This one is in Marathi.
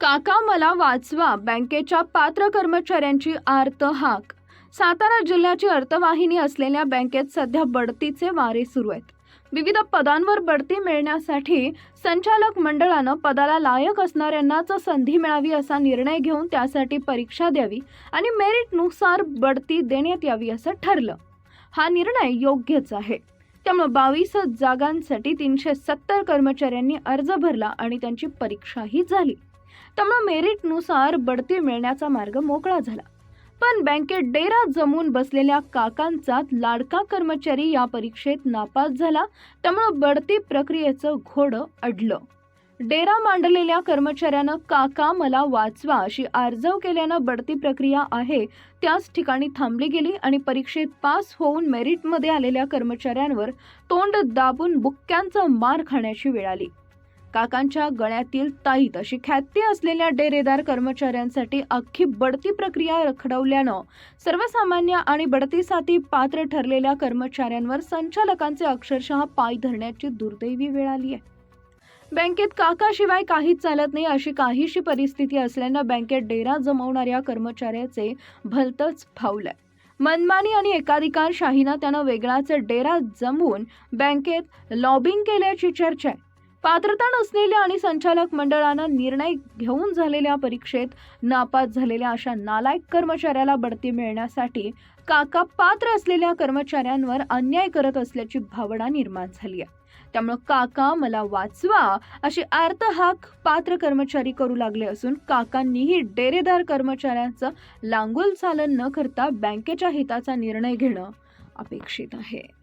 काका मला वाचवा बँकेच्या पात्र कर्मचाऱ्यांची आर्त हाक. सातारा जिल्ह्याची अर्थवाहिनी असलेल्या बँकेत सध्या बढतीचे वारे सुरू आहेत. विविध पदांवर बढती मिळण्यासाठी संचालक मंडळानं पदाला लायक असणाऱ्यांनाच संधी मिळावी असा निर्णय घेऊन त्यासाठी परीक्षा द्यावी आणि मेरिटनुसार बढती देण्यात यावी असं ठरलं. हा निर्णय योग्यच आहे. त्यामुळे बावीस जागांसाठी तीनशे सत्तर कर्मचाऱ्यांनी अर्ज भरला आणि त्यांची परीक्षाही झाली. त्यामुळे मेरिटनुसार बढती मिळण्याचा मार्ग मोकळा झाला. पण बँकेत डेरा जमून बसलेल्या काकांचा लाडका कर्मचारी या परीक्षेत नापास झाला त्यामुळे बढती प्रक्रियेचं घोडं अडलं. डेरा मांडलेल्या कर्मचाऱ्यानं काका मला वाचवा अशी आर्जव केल्यानं बढती प्रक्रिया आहे त्याच ठिकाणी थांबली गेली आणि परीक्षेत पास होऊन मेरिटमध्ये आलेल्या कर्मचाऱ्यांवर तोंड दाबून बुक्क्यांचा मार खाण्याची वेळ आली. काकांच्या गळ्यातील ताईत अशी ख्याती असलेल्या डेरेदार कर्मचाऱ्यांसाठी अख्खी बढती प्रक्रिया रखडवल्यानं सर्वसामान्य आणि बढतीसाठी पात्र ठरलेल्या कर्मचाऱ्यांवर संचालकांचे अक्षरशः पाय धरण्याची दुर्दैवी वेळ आली आहे. बँकेत काकाशिवाय काहीच चालत नाही अशी काहीशी परिस्थिती असल्यानं बँकेत डेरा जमवणाऱ्या कर्मचाऱ्याचे भलतंच फावलंय मनमानी आणि एकाधिकार शाहीनं त्यानं वेगळाच डेरा जमवून बँकेत लॉबिंग केल्याची चर्चा आहे. पात्रता नसलेल्या आणि संचालक मंडळानं निर्णय घेऊन झालेल्या परीक्षेत नापास झालेल्या अशा नालायक कर्मचाऱ्याला बढती मिळण्यासाठी काका पात्र असलेल्या कर्मचाऱ्यांवर अन्याय करत असल्याची भावना निर्माण झाली आहे. त्यामुळं काका मला वाचवा अशी आर्तहाक पात्र कर्मचारी करू लागले असून काकांनीही डेरेदार कर्मचाऱ्यांचं लांगुल चालन न करता बँकेच्या हिताचा निर्णय घेणं अपेक्षित आहे.